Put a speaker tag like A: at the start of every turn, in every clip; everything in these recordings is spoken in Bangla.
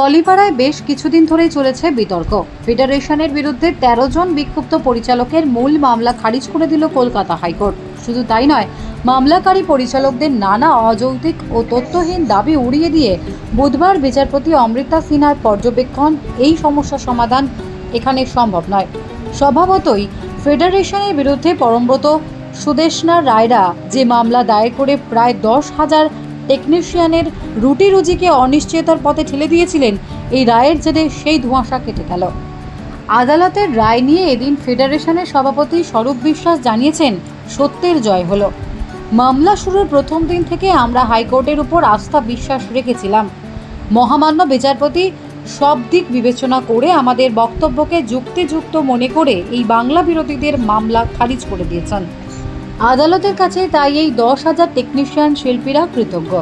A: টলিপাড়ায় বেশ কিছুদিন ধরেই চলেছে বিতর্ক। ফেডারেশনের বিরুদ্ধে তেরো জন বিক্ষুব্ধ পরিচালকের মূল মামলা খারিজ করে দিল কলকাতা হাইকোর্ট। শুধু তাই নয়, মামলাকারী পরিচালকদের নানা অযৌক্তিক ও তথ্যহীন দাবি উড়িয়ে দিয়ে বুধবার বিচারপতি অমৃতা সিনহার পর্যবেক্ষণ এই সমস্যা সমাধান এখানে সম্ভব নয়। স্বভাবতই ফেডারেশনের বিরুদ্ধে পরমব্রত সুদেশনা রায়রা যে মামলা দায়ের করে প্রায় দশ হাজার টেকনিশিয়ানের রুটি রুজিকে অনিশ্চয়তার পথে ঠেলে দিয়েছিলেন এই রায়ের জেরে সেই ধোঁয়াশা কেটে গেল। আদালতের রায় নিয়ে এদিন ফেডারেশনের সভাপতি স্বরূপ বিশ্বাস জানিয়েছেন, সত্যের জয় হলো। মামলা শুরুর প্রথম দিন থেকে আমরা হাইকোর্টের উপর আস্থা বিশ্বাস রেখেছিলাম। মহামান্য বিচারপতি সব দিক বিবেচনা করে আমাদের বক্তব্যকে যুক্তিযুক্ত মনে করে এই বাংলা বিরোধীদের মামলা খারিজ করে দিয়েছেন। আদালতের কাছে তাই এই দশ হাজার টেকনিশিয়ান শিল্পীরা কৃতজ্ঞ।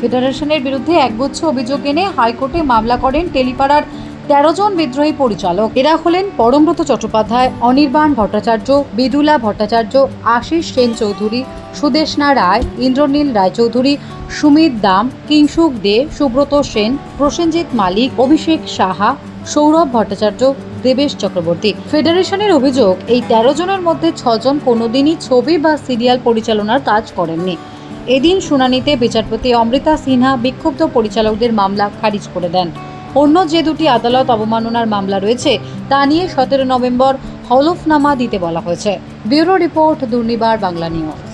A: ফেডারেশনের বিরুদ্ধে একগুচ্ছ অভিযোগ এনে হাইকোর্টে মামলা করেন টেলিপাড়ার তেরো জন বিদ্রোহী পরিচালক। এরা হলেন পরমব্রত চট্টোপাধ্যায়, অনির্বাণ ভট্টাচার্য, বিদুলা ভট্টাচার্য, আশিস সেন চৌধুরী, সুদেশনা রায়, ইন্দ্রনীল রায়চৌধুরী, সুমিত দাম, কিংসুক দে, সুব্রত সেন, প্রসেনজিৎ মালিক, অভিষেক সাহা, সৌরভ ভট্টাচার্য, দেবেশ চক্রবর্তী। ফেডারেশনের অভিযোগ, এই তেরো জনের মধ্যে ছজন কোনোদিনই ছবি বা সিরিয়াল পরিচালনার কাজ করেননি। এদিন শুনানিতে বিচারপতি অমৃতা সিনহা বিক্ষুব্ধ পরিচালকদের মামলা খারিজ করে দেন। অন্য যে দুটি আদালত অবমাননার মামলা রয়েছে, তা নিয়ে সতেরো নভেম্বর হলফনামা দিতে বলা হয়েছে। Bureau report Durnibar, Bangla news.